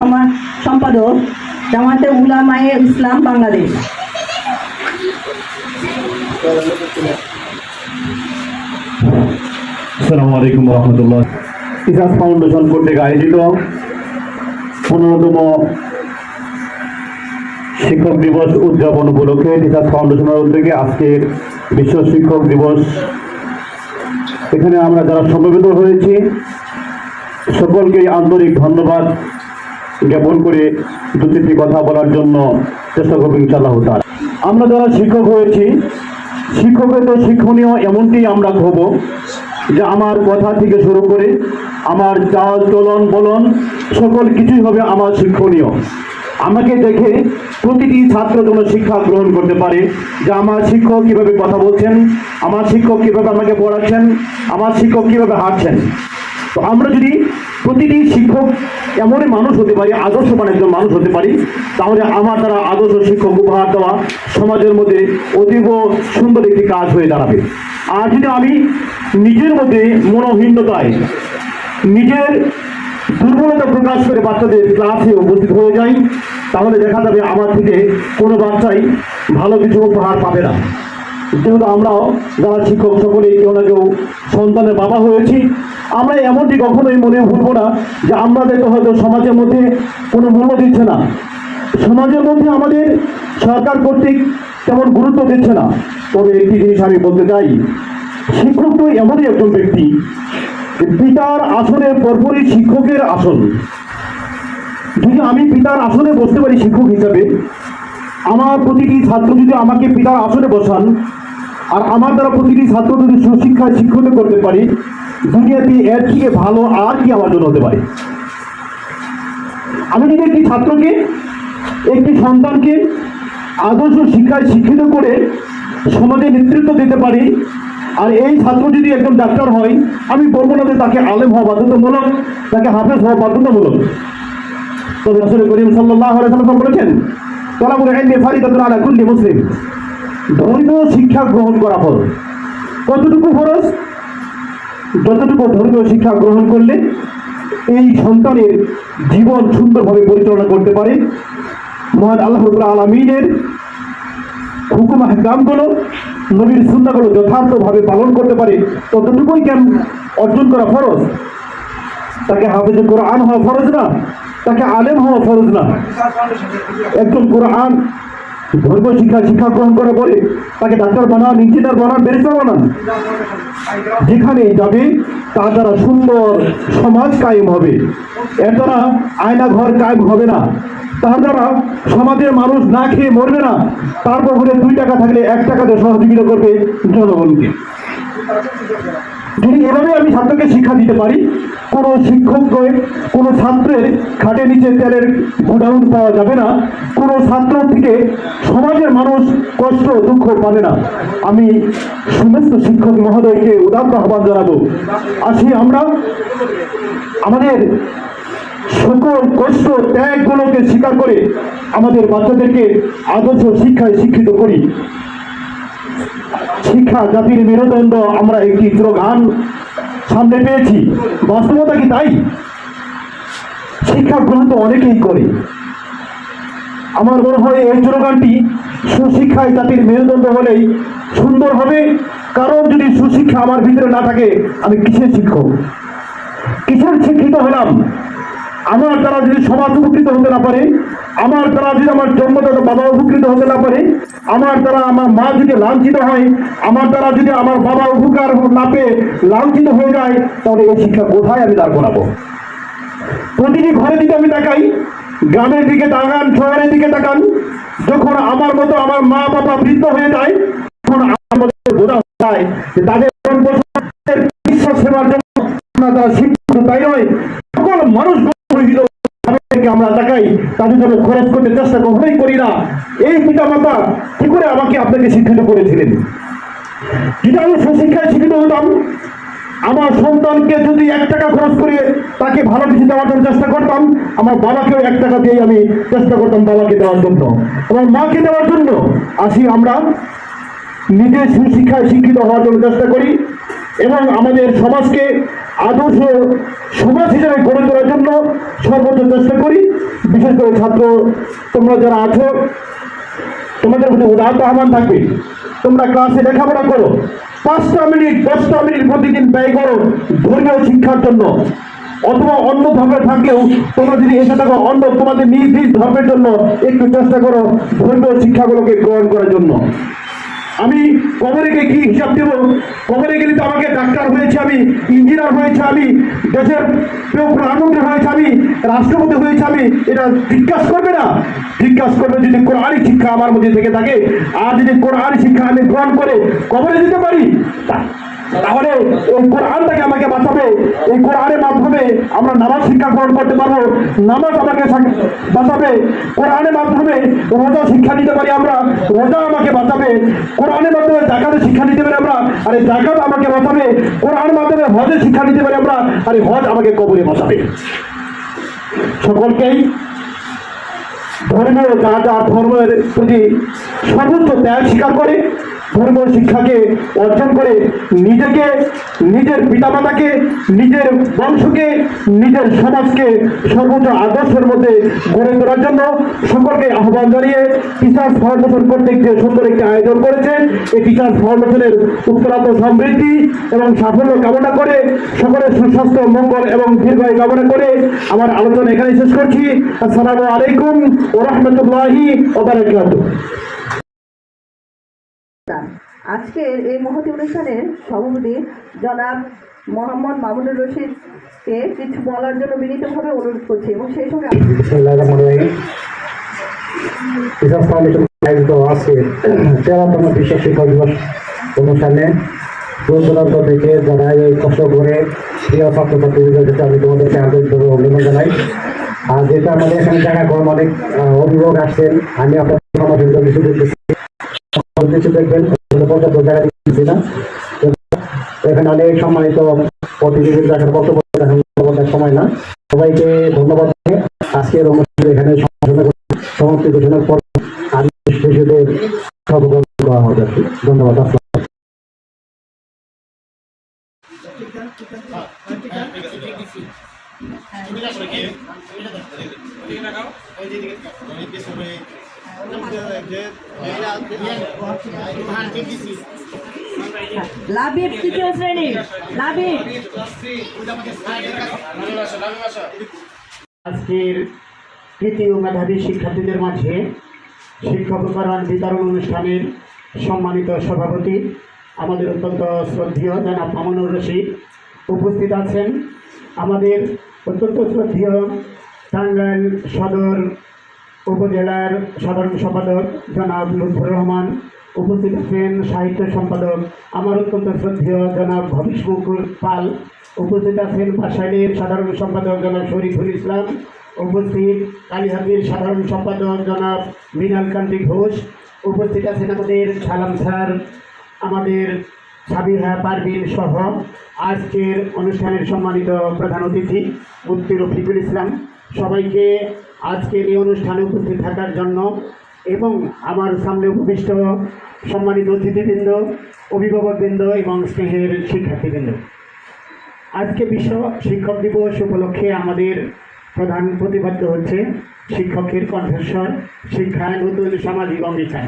আমার সম্পাদক জামাতে উলামায়ে ইসলাম বাংলাদেশ। আসসালামু আলাইকুম রহমতুল্লাহ। ইসাস ফাউন্ডেশন কর্তৃক আয়োজিত পনেরোতম শিক্ষক দিবস উদযাপন উপলক্ষে ইসাস ফাউন্ডেশনের উদ্যোগে আজকের বিশ্ব শিক্ষক দিবস এখানে আমরা যারা সমবেত হয়েছি, সকলকে আন্তরিক ধন্যবাদ জ্ঞাপন করে দু তিনটি কথা বলার জন্য চেষ্টা করব ইনশাআল্লাহ তাআলা। আমরা যারা শিক্ষক হয়েছি, শিক্ষকের তো শিক্ষণীয় এমনটি আমরা হব যে আমার কথা থেকে শুরু করে আমার চাল চলন বলন সকল কিছুই হবে আমার শিক্ষণীয় আমাকে দেখে প্রতিটি ছাত্র যেন শিক্ষা গ্রহণ করতে পারে যে আমার শিক্ষক কীভাবে কথা বলছেন, আমার শিক্ষক কীভাবে আমাকে পড়াচ্ছেন, আমার শিক্ষক কীভাবে হাঁটছেন। তো আমরা যদি প্রতিটি শিক্ষক এমনই মানুষ হতে পারি, আদর্শবান একজন মানুষ হতে পারি, তাহলে আমার দ্বারা আদর্শ শিক্ষক উপহার দেওয়া সমাজের মধ্যে অতীব সুন্দর একটি কাজ হয়ে দাঁড়াবে। আর যদি আমি নিজের মধ্যে মনোহীনতায় নিজের দুর্বলতা প্রকাশ করে বাচ্চাদের ক্লাসে উপস্থিত হয়ে যাই তাহলে দেখা যাবে আমার থেকে কোনো বাচ্চাই ভালো কিছু উপহার পাবে না। যেহেতু আমরাও যারা শিক্ষক সকলেই কেউ না কেউ সন্তানের বাবা হয়েছি, আমরা এমনটি কখনোই মনে ভুলবো না যে আমাদের তো হয়তো সমাজের মধ্যে কোনো মূল্য দিচ্ছে না। সমাজের মধ্যে আমাদের সরকার কর্তৃক তেমন গুরুত্ব দিচ্ছে না। তবে একটি জিনিস আমি বলতে চাই, শিক্ষক তো এমনই একজন ব্যক্তি পিতার আসনের পরপরই শিক্ষকের আসন। যদি আমি পিতার আসনে বসতে পারি শিক্ষক হিসাবে। আমার প্রতিটি ছাত্র যদি আমাকে পিতার আসনে বসান, আর আমার দ্বারা প্রতিটি ছাত্র যদি সুশিক্ষায় শিক্ষিত করতে পারি, দুনিয়াতে এর থেকে ভালো আর কি আমার জন্য হতে পারে? আমি যদি একটি ছাত্রকে, একটি সন্তানকে আদর্শ শিক্ষায় শিক্ষিত করে সমাজে নেতৃত্ব দিতে পারি আর এই ছাত্র যদি একজন ডাক্তার হয়, আমি বলব না যে তাকে আলেম হওয়া বাধ্যতামূলক, তাকে হাফেজ হওয়া বাধ্যতামূলক। তবে রসুল করিম সাল্লাহ সাল্লাম বলেছেন, তলাবুল আইনে ফারিদাতুন আলা কুল্লি মুসলিম। ধর্মীয় শিক্ষা গ্রহণ করা ফরজ। কতটুকু ফরজ? যতটুকু ধর্মীয় শিক্ষা গ্রহণ করলে এই সন্তানের জীবন সুন্দরভাবে পরিচালনা করতে পারে। মহান আল্লাহ আলমিনের হুকুম হাকামগুলো নবীর সুন্নাগুলো যথার্থভাবে পালন করতে পারে, ততটুকুই কেন অর্জন করা ফরজ? তাকে হাফেজ কোরআন হওয়া ফরজ না? তাকে আলেম হওয়া ফরজ না? একজন কোরআন ধর্ম শিক্ষা শিক্ষা গ্রহণ করে বলে তাকে ডাক্তার বানান, ইঞ্জিনিয়ার বানান, ব্যারিস্টার বানান। যেখানে যাবে দ্বারা সুন্দর সমাজ কায়েম হবে। এর দ্বারা আয়না ঘর কায়েম হবে না। তার দ্বারা সমাজের মানুষ না খেয়ে মরবে না। তারপর দুই টাকা থাকলে এক টাকাতে সহযোগিতা করবে জনগণকে। যদি এভাবে আমি ছাত্রকে শিক্ষা দিতে পারি, কোনো শিক্ষককে কোনো ছাত্রের খাটে নিচে তেলের গোডাউন পাওয়া যাবে না, কোনো ছাত্র থেকে সমাজের মানুষ কষ্ট, দুঃখ পাবে না। আমি সমস্ত শিক্ষক মহোদয়কে উদাত্ত আহ্বান জানাব। আসি আমরা, আমাদের সকল কষ্ট, ত্যাগগুলোকে স্বীকার করে আমাদের বাচ্চাদেরকে আদর্শ শিক্ষায় শিক্ষিত করি। শিক্ষা জাতির মেরুদণ্ড আমরা একটি স্লোগান সামনে পেয়েছি। বাস্তবতা কি তাই? শিক্ষা গ্রহণ তো অনেকেই করে। আমার মনে হয় এই স্লোগানটি সুশিক্ষায় জাতির মেরুদণ্ড হলেই সুন্দর হবে। কারণ যদি সুশিক্ষা আমার ভিতরে না থাকে, আমি কিসের শিক্ষক? কিসের শিক্ষিত হলাম? আমার দ্বারা যদি সমাজ উপকৃত হতে না পারে, আমার দ্বারা যদি আমার জন্মদাতা বাবা উপকৃত হতে না পারে, আমার দ্বারা আমার মা যদি লাঞ্ছিত হয়, আমার দ্বারা যদি আমার বাবা উপকার না পেয়ে লাঞ্ছিত হয়ে যায়, তাহলে এই শিক্ষা কোথায় আমি দাঁড় করাবো? প্রতিটি ঘরের দিকে আমি তাকাই, গ্রামের দিকে তাকান, শহরের দিকে তাকান, যখন আমার মতো আমার মা বাবা বৃদ্ধ হয়ে যায়, তখন আমার মধ্যে বোঝা যায় তাদের সেবার জন্য আমরা তারা শিক্ষিত তাই নয় সকল মানুষ গর্বিত আমরা তাকাই তাদের জন্য খরচ করতে চেষ্টা কখনোই করি না। এই পিতা মাতা কি করে আমাকে আপনাকে শিক্ষিত করেছিলেন? যদি আমি সুশিক্ষায় শিক্ষিত হতাম? আমার সন্তানকে যদি এক টাকা খরচ করে তাকে ভালো কিছু দেওয়ার জন্য চেষ্টা করতাম, আমার বাবাকেও এক টাকা দিয়ে আমি চেষ্টা করতাম বাবাকে দেওয়ার জন্য। আমার মাকে দেওয়ার জন্য আসি আমরা। নিজে সুশিক্ষায় শিক্ষিত হওয়ার জন্য চেষ্টা করি এবং আমাদের সমাজকে আদর্শ সমাজ হিসেবে গড়ে তোলার জন্য সর্বোচ্চ চেষ্টা করি। বিশেষ করে ছাত্র, তোমরা যারা আছো, তোমাদের প্রতি উদাহরণ আহ্বান থাকবে। তোমরা ক্লাসে লেখাপড়া করো। পাঁচটা মিনিট, দশটা মিনিট প্রতিদিন ব্যয় করো ধর্মীয় শিক্ষার জন্য। অথবা অন্য ধর্মে থাকলেও তোমরা যদি এসে থাকো অন্য তোমাদের নিজ নিজ ধর্মের জন্য, একটু চেষ্টা করো ধর্মীয় শিক্ষাগুলোকে গ্রহণ করার জন্য। আমি কবরে গিয়ে কি হিসাব দেব? কবরে গেলে তো আমাকে ডাক্তার হয়েছে আমি, ইঞ্জিনিয়ার হয়েছে আমি, দেশের কেউ প্রধানমন্ত্রী হয়েছে আমি, রাষ্ট্রপতি হয়েছে আমি। এটা জিজ্ঞাসা করবে না? জিজ্ঞাসা করবে যদি কোরআনই শিক্ষা আমার মধ্যে থেকে থাকে। আর যদি কোরআনই শিক্ষা আমি গ্রহণ করে কবরে দিতে পারি তা- তাহলে এই কোরআনটাকে আমাকে বাঁচাবে, এই কোরআনের মাধ্যমে আমরা নামাজ শিক্ষা গ্রহণ করতে পারব, নামাজ আমাকে বাঁচাবে, কোরআনের মাধ্যমে রোজা শিক্ষা নিতে পারি আমরা, রোজা আমাকে বাঁচাবে, কোরআনের মাধ্যমে জাকাতের শিক্ষা নিতে পারি আমরা, আরে জাকাত আমাকে বাঁচাবে, কোরআনের মাধ্যমে হজের শিক্ষা নিতে পারি আমরা, আর হজ আমাকে কবরে বাঁচাবে সকলকেই ধর্মীয় যা যা ধর্মের প্রতি সর্বোচ্চ ত্যাগ স্বীকার করে ধর্মীয় শিক্ষাকে অর্জন করে নিজেকে, নিজের পিতামাতাকে, নিজের বংশকে, নিজের সমাজকে সর্বোচ্চ আদর্শের মধ্যে গড়ে তোলার জন্য সকলকে আহ্বান জানিয়ে টিচার্স ফাউন্ডেশন কর্তৃক যে সুন্দর একটি আয়োজন করেছে, এই টিচার্স ফাউন্ডেশনের উত্তরাত্ম সমৃদ্ধি এবং সাফল্য কামনা করে সকলের সুস্বাস্থ্য, মঙ্গল এবং দীর্ঘায়ু কামনা করে আমার আলোচনা এখানে শেষ করছি। আসসালামু আলাইকুম ও রহমতুল্লাহি ওবারাকাতুহ। আজকের এই মহতি অনুষ্ঠানের সভাপতি জনাব মোহাম্মদ মামুনুর রশিদকে কিছু বলার জন্য বিনীতভাবে অনুরোধ করছি এবং সেই সঙ্গে বিসমিল্লাহির রহমানির রহিম। টিচার্স ফাউন্ডেশন আয়োজিত আজকে তেরোতম বিশ্ব শিক্ষক দিবস অনুষ্ঠানে দূর দূরান্ত থেকে যারা এই কষ্ট করে প্রিয় ছাত্রছাত্রীদের আমি তোমাদেরকে আন্তরিকভাবে অভিনন্দন জানাই। আর যেটা আমাদের এখানে কম অনেক অভিভাবক আসছেন আমি কিছু কিছু দেখবেন এখানে অনেক সম্মানিত প্রতিনিধি দেখার সময় না। সবাইকে ধন্যবাদ আজকের অনুষ্ঠান এখানে সমাপ্তি ঘোষণার পর আমি শিশুদের সর্বগ্রহণ করা হবে। ধন্যবাদ, আসসালাম লাভিব তৃতীয় শ্রেণি। লাভিব আজকের তৃতীয় মেধাবী শিক্ষার্থীদের মাঝে শিক্ষক উপকরণ বিতরণ অনুষ্ঠানের সম্মানিত সভাপতি, আমাদের অত্যন্ত শ্রদ্ধেয় জনাব মামুনুর রশিদ উপস্থিত আছেন। আমাদের অত্যন্ত শ্রদ্ধেয় টাঙ্গাইল সদর উপজেলার সাধারণ সম্পাদক জনাব লুৎফুর রহমান, উপস্থিত আছেন সাহিত্য সম্পাদক, আমার অত্যন্ত শ্রদ্ধেয় জনাব ভবিষ মুকুল পাল, উপস্থিত আছেন বাসাইলের সাধারণ সম্পাদক জনাব শরীফুল ইসলাম, উপস্থিত কালীহাতির সাধারণ সম্পাদক জনাব মৃণাল কান্তি ঘোষ, উপস্থিত আছেন আমাদের সালাম স্যার, আমাদের সাবিহা পারভিন সহ আজকের অনুষ্ঠানের সম্মানিত প্রধান অতিথি মুফতি রফিকুল ইসলাম। সবাইকে আজকের এই অনুষ্ঠানে উপস্থিত থাকার জন্য এবং আমার সামনে উপবিষ্ট সম্মানিত অতিথিবৃন্দ, অভিভাবকবৃন্দ এবং স্নেহের শিক্ষার্থীবৃন্দ। আজকে বিশ্ব শিক্ষক দিবস উপলক্ষে আমাদের প্রধান প্রতিপাদ্য হচ্ছে শিক্ষকের কণ্ঠস্বর, শিক্ষায় নতুন সামাজিক অঙ্গীকার